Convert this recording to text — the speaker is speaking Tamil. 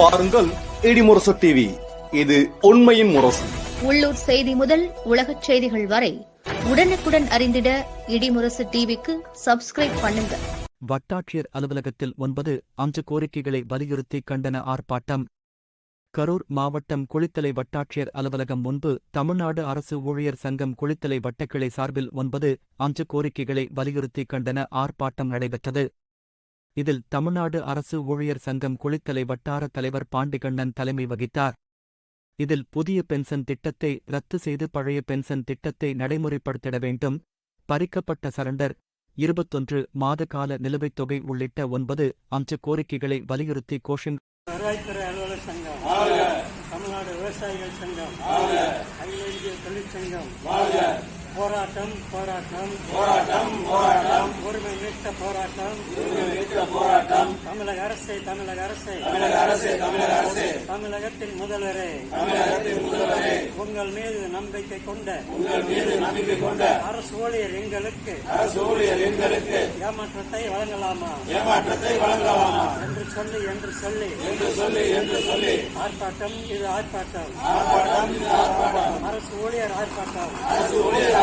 பாருங்கள் இடிமுரசு டிவி இது உண்மையின் முரசு. உள்ளூர் செய்தி முதல் உலகச் செய்திகள் வரை உடனுக்குடன் அறிந்திட இடிமுரசு டிவிக்கு சப்ஸ்கிரைப் பண்ணுங்க. வட்டாட்சியர் அலுவலகத்தில் ஒன்பது அஞ்சு கோரிக்கைகளை வலியுறுத்தி கண்டன ஆர்ப்பாட்டம். கரூர் மாவட்டம் குளித்தலை வட்டாட்சியர் அலுவலகம் முன்பு தமிழ்நாடு அரசு ஊழியர் சங்கம் குளித்தலை வட்டக்கிளை சார்பில் ஒன்பது அஞ்சு கோரிக்கைகளை வலியுறுத்தி கண்டன ஆர்ப்பாட்டம் நடைபெற்றது. இதில் தமிழ்நாடு அரசு ஊழியர் சங்கம் குளித்தலை வட்டார தலைவர் பாண்டிகண்ணன் தலைமை வகித்தார். இதில் புதிய பென்ஷன் திட்டத்தை ரத்து செய்து பழைய பென்ஷன் திட்டத்தை நடைமுறைப்படுத்திட வேண்டும். பறிக்கப்பட்ட சரண்டர் இருபத்தொன்று மாத கால நிலுவைத் தொகை உள்ளிட்ட ஒன்பது அஞ்சு கோரிக்கைகளை வலியுறுத்தி கோஷம் வருவாய்த்துறை அலுவலர் சங்கம் தமிழ்நாடு விவசாயிகள் சங்கம் அகில இந்திய தொழிற்சங்கம் போராட்டம் போராட்டம் போராட்டம் போராட்டம் ஒருமை மீட்க போராட்டம் தமிழக அரசை தமிழக அரசை. தமிழக அரசை தமிழக அரசை. தமிழகத்தின் முதல்வரே. தமிழகத்தின் முதல்வரே. உங்கள் மீது நம்பிக்கை கொண்ட உங்கள் மீது நம்பிக்கை கொண்ட. அரசு ஊழியர் எங்களுக்கு அரசு ஊழியர் எங்களுக்கு ஏமாற்றத்தை வழங்கலாமா? ஏமாற்றத்தை வழங்கலாமா? என்று சொல்லி என்று சொல்லி. என்று சொல்லி என்று சொல்லி. ஆர்ப்பாட்டம் இது ஆர்ப்பாட்டம். ஆர்ப்பாட்டம் அரசு ஊழியர் ஆர்ப்பாட்டம். அரசு ஊழியர்